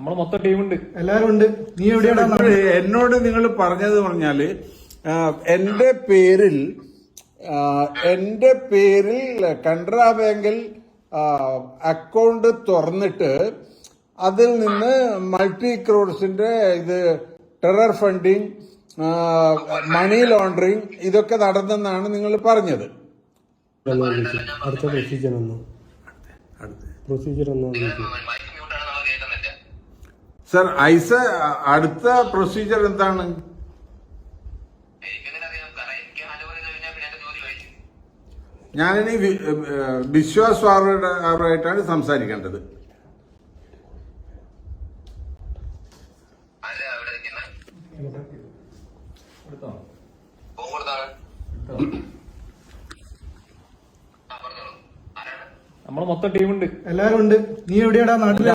നമ്മളെ മൊത്തം ടീമുണ്ട്. എല്ലാരും ഉണ്ട്. നീ എവിടെയാണ്? എന്നോട് നിങ്ങൾ പറഞ്ഞത് പറഞ്ഞാൽ എന്റെ പേരിൽ എന്റെ പേരിൽ കനറ ബാങ്കിൽ അക്കൗണ്ട് തുറന്നിട്ട് അതിൽ നിന്ന് മൾട്ടി ക്രോഡ്സിന്റെ ഇത് ടെറർ ഫണ്ടിങ് മണി ലോണ്ടറിങ് ഇതൊക്കെ നടന്നെന്നാണ് നിങ്ങൾ പറഞ്ഞത്. അടുത്ത പ്രൊസീജിയർ ഒന്നും. പ്രൊസീജിയർ ഒന്ന്. സർ ഐസ അടുത്ത പ്രൊസീജിയർ എന്താണ്? ഞാനിനി ബിശ്വാസ് ഏഹ് വിശ്വാസ്വാർഹമായിട്ടാണ് സംസാരിക്കേണ്ടത്? നമ്മളെ മൊത്തം ടീമുണ്ട്. എല്ലാരും ഉണ്ട്. നീ എവിടെയാടാ നാട്ടിൽ?